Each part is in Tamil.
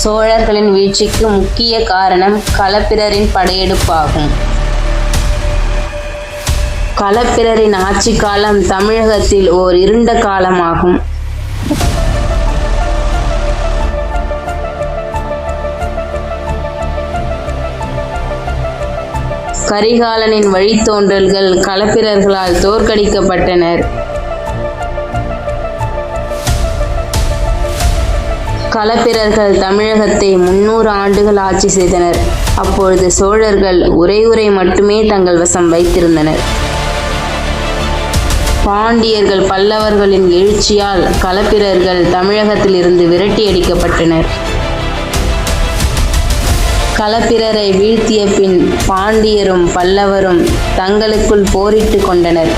சோழர்களின் வீழ்ச்சிக்கு முக்கிய காரணம் களப்பிரரின் படையெடுப்பாகும். களப்பிரரின் ஆட்சி காலம் தமிழகத்தில் ஓர் இருண்ட காலமாகும். கரிகாலனின் வழித்தோன்றல்கள் களப்பிரர்களால் தோற்கடிக்கப்பட்டனர். களப்பிரர்கள் தமிழகத்தை முன்னூறு ஆண்டுகள் ஆட்சி செய்தனர். அப்பொழுது சோழர்கள் உரை உரை மட்டுமே தங்கள் வசம் வைத்திருந்தனர். பாண்டியர்கள் பல்லவர்களின் எழுச்சியால் களப்பிரர்கள் தமிழகத்திலிருந்து விரட்டியடிக்கப்பட்டனர் களப்பிரரை வீழ்த்திய பின் பாண்டியரும் பல்லவரும் தங்களுக்குள் போரிட்டு கொண்டனர்.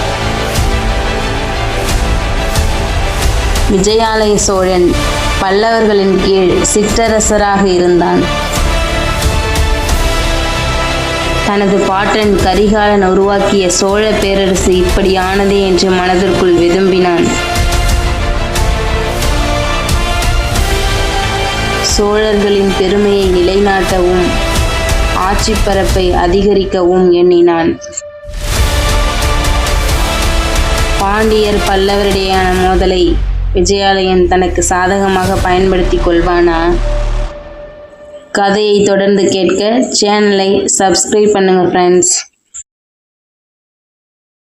விஜயாலய சோழன் பல்லவர்களின் கீழ் சிற்றரசராக இருந்தான். தனது பாட்டன் கரிகாலன் உருவாக்கிய சோழ பேரரசு இப்படியானதே என்று மனதிற்குள் விரும்பினான். சோழர்களின் பெருமையை நிலைநாட்டவும் ஆட்சி பரப்பை அதிகரிக்கவும் எண்ணினான். பாண்டியர் பல்லவரிடையான மோதலை விஜயாலயன் தனக்கு சாதகமாக பயன்படுத்தி கொள்வானா? கதையை தொடர்ந்து கேட்க சேனலை சப்ஸ்கிரைப் பண்ணுங்க ஃப்ரெண்ட்ஸ்